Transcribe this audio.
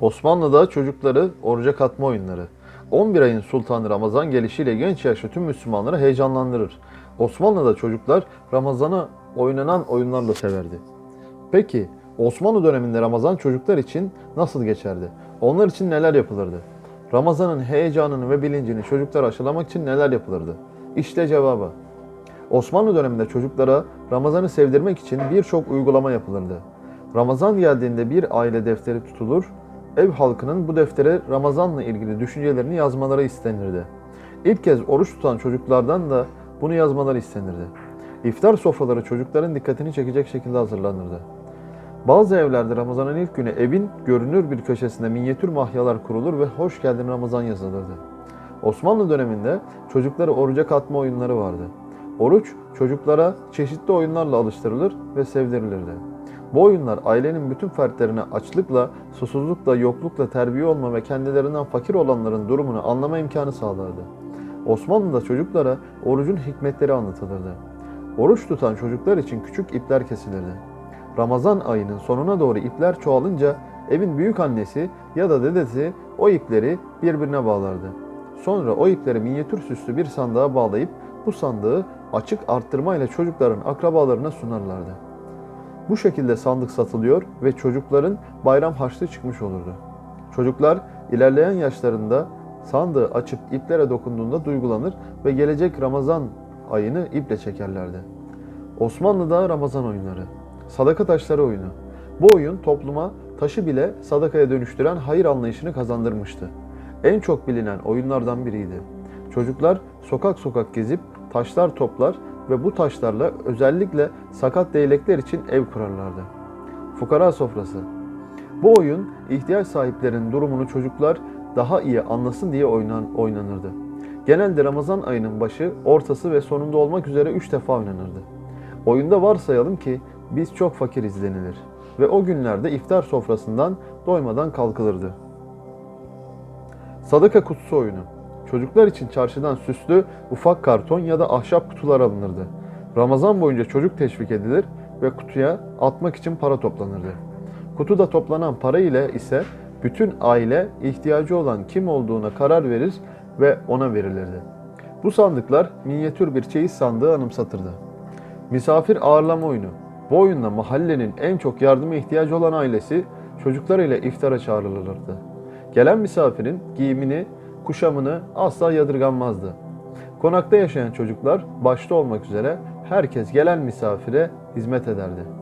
Osmanlı'da çocukları oruca katma oyunları. 11 ayın sultanı Ramazan gelişiyle genç yaşlı tüm Müslümanları heyecanlandırır. Osmanlı'da çocuklar Ramazan'ı oynanan oyunlarla severdi. Peki Osmanlı döneminde Ramazan çocuklar için nasıl geçerdi? Onlar için neler yapılırdı? Ramazan'ın heyecanını ve bilincini çocuklara aşılamak için neler yapılırdı? İşte cevabı. Osmanlı döneminde çocuklara Ramazan'ı sevdirmek için birçok uygulama yapılırdı. Ramazan geldiğinde bir aile defteri tutulur, ev halkının bu deftere Ramazan'la ilgili düşüncelerini yazmaları istenirdi. İlk kez oruç tutan çocuklardan da bunu yazmaları istenirdi. İftar sofraları çocukların dikkatini çekecek şekilde hazırlanırdı. Bazı evlerde Ramazan'ın ilk günü evin görünür bir köşesinde minyatür mahyalar kurulur ve hoş geldin Ramazan yazılırdı. Osmanlı döneminde çocuklara oruca katma oyunları vardı. Oruç çocuklara çeşitli oyunlarla alıştırılır ve sevdirilirdi. Bu oyunlar ailenin bütün fertlerine açlıkla, susuzlukla, yoklukla terbiye olma ve kendilerinden fakir olanların durumunu anlama imkanı sağlardı. Osmanlı'da çocuklara orucun hikmetleri anlatılırdı. Oruç tutan çocuklar için küçük ipler kesilirdi. Ramazan ayının sonuna doğru ipler çoğalınca evin büyük annesi ya da dedesi o ipleri birbirine bağlardı. Sonra o ipleri minyatür süslü bir sandığa bağlayıp bu sandığı açık arttırmayla çocukların akrabalarına sunarlardı. Bu şekilde sandık satılıyor ve çocukların bayram harçlığı çıkmış olurdu. Çocuklar ilerleyen yaşlarında sandığı açıp iplere dokunduğunda duygulanır ve gelecek Ramazan ayını iple çekerlerdi. Osmanlı'da Ramazan oyunları. Sadaka taşları oyunu. Bu oyun topluma taşı bile sadakaya dönüştüren hayır anlayışını kazandırmıştı. En çok bilinen oyunlardan biriydi. Çocuklar sokak sokak gezip taşlar toplar ve bu taşlarla özellikle sakat değnekler için ev kurarlardı. Fukara sofrası. Bu oyun ihtiyaç sahiplerinin durumunu çocuklar daha iyi anlasın diye oynan, oynanırdı. Genelde Ramazan ayının başı, ortası ve sonunda olmak üzere üç defa oynanırdı. Oyunda varsayalım ki biz çok fakir izlenilir ve o günlerde iftar sofrasından doymadan kalkılırdı. Sadaka kutusu oyunu. Çocuklar için çarşıdan süslü ufak karton ya da ahşap kutular alınırdı. Ramazan boyunca çocuk teşvik edilir ve kutuya atmak için para toplanırdı. Kutuda toplanan para ile ise bütün aile ihtiyacı olan kim olduğuna karar verir ve ona verilirdi. Bu sandıklar minyatür bir çeyiz sandığı anımsatırdı. Misafir ağırlama oyunu. Bu oyunda mahallenin en çok yardıma ihtiyacı olan ailesi çocuklarıyla iftara çağrılırdı. Gelen misafirin giyimini, kuşamını asla yadırganmazdı. Konakta yaşayan çocuklar başta olmak üzere herkes gelen misafire hizmet ederdi.